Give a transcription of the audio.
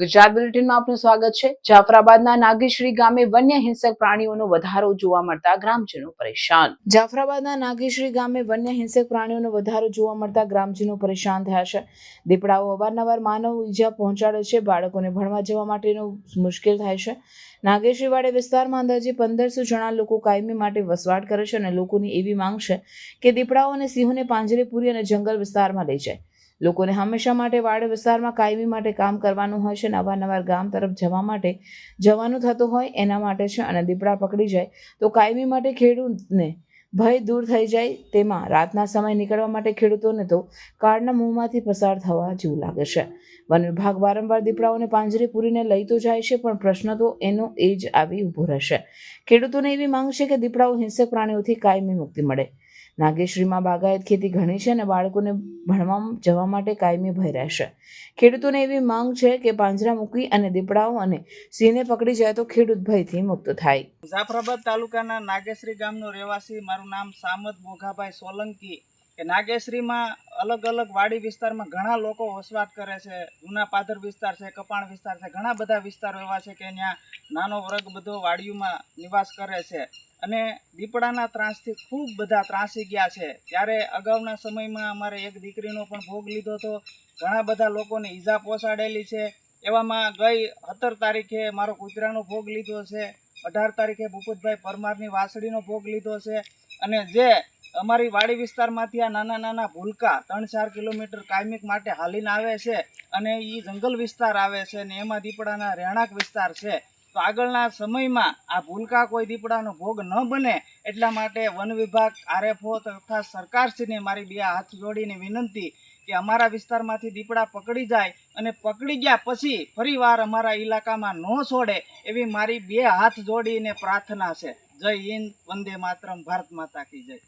ગુજરાત બુલેટિનમાં આપનું સ્વાગત છે. જાફરાબાદના નાગેશ્રી ગામે વન્ય હિંસક પ્રાણીઓનો વધારો જોવા મળતા ગ્રામજનો પરેશાન. જાફરાબાદના નાગેશ્રી ગામે વન્ય હિંસક પ્રાણીઓનો વધારો જોવા મળતા ગ્રામજનો પરેશાન થયા છે. દીપડાઓ અવારનવાર માનવ ઈજા પહોંચાડે છે. બાળકોને ભણવા જવા માટેનું મુશ્કેલ થાય છે. નાગેશ્રીવાડે વિસ્તારમાં અંદાજે પંદરસો જણા લોકો કાયમી માટે વસવાટ કરે છે અને લોકોની એવી માંગ છે કે દીપડાઓ અને સિંહોને પાંજરે પૂરી અને જંગલ વિસ્તારમાં લઈ જાય. લોકોને હંમેશા માટે વાડ વિસ્તારમાં કાયમી માટે કામ કરવાનું હોય છે અને અવારનવાર ગામ તરફ જવા માટે જવાનું થતું હોય એના માટે છે અને દીપડા પકડી જાય તો કાયમી માટે ખેડૂતને ભય દૂર થઈ જાય તેમાં રાતના સમય નીકળવા માટે ખેડૂતોને તો કાળના મોંમાંથી પસાર થવા જેવું લાગે છે. વન વિભાગ વારંવાર દીપડાઓને પાંજરે પૂરીને લઈ તો જાય છે, પણ પ્રશ્ન તો એનો એ જ આવી ઊભો રહેશે. ખેડૂતોને એવી માંગ છે કે દીપડાઓ હિંસક પ્રાણીઓથી કાયમી મુક્તિ મળે. નાગેશ્રીમાં બાગાયત ખેતી ઘણી છે અને બાળકોને ભણવા જવા માટે કાયમી ભય રહેશે. ખેડૂતોને એવી માંગ છે કે પાંજરા મૂકી અને દીપડાઓ અને સિંહને પકડી જાય તો ખેડૂત ભયથી મુક્ત થાય. જાફરાબાદ તાલુકાના નાગેશ્રી ગામનો રહેવાસી મારું નામ સામત મોઘાભાઈ સોલંકી. કે નાગેશ્રીમાં અલગ અલગ વાડી વિસ્તારમાં ઘણા લોકો વસવાટ કરે છે. જૂના પાદર વિસ્તાર છે, કપાણ વિસ્તાર છે, ઘણા બધા વિસ્તારો એવા છે કે ત્યાં નાનો વર્ગ બધો વાડીઓમાં નિવાસ કરે છે. અને દીપડાના ત્રાસથી ખૂબ બધા ત્રાસી ગયા છે. ત્યારે અગાઉના સમયમાં અમારે એક દીકરીનો પણ ભોગ લીધો હતો. ઘણા બધા લોકોને ઈજા પહોંચાડેલી છે. એવામાં ગઈ સત્તર તારીખે મારો કૂતરાનો ભોગ લીધો છે. અઢાર તારીખે ભૂપતભાઈ પરમારની વાસળીનો ભોગ લીધો છે. અને જે અમારી વાડી વિસ્તારમાંથી આ નાના નાના ભૂલકા ત્રણ ચાર કિલોમીટર કાયમિક માટે હાલીને આવે છે અને એ જંગલ વિસ્તાર આવે છે અને એમાં દીપડાના રહેણાંક વિસ્તાર છે, તો આગળના સમયમાં આ ભૂલકા કોઈ દીપડાનો ભોગ ન બને એટલા માટે વન વિભાગ, આરએફઓ તથા સરકારશ્રીને મારી બે હાથ જોડીને વિનંતી કે અમારા વિસ્તારમાંથી દીપડા પકડી જાય અને પકડી ગયા પછી ફરીવાર અમારા ઇલાકામાં ન છોડે એવી મારી બે હાથ જોડીને પ્રાર્થના છે. જય હિન્દ વંદે માતરમ ભારત માતા કી જય.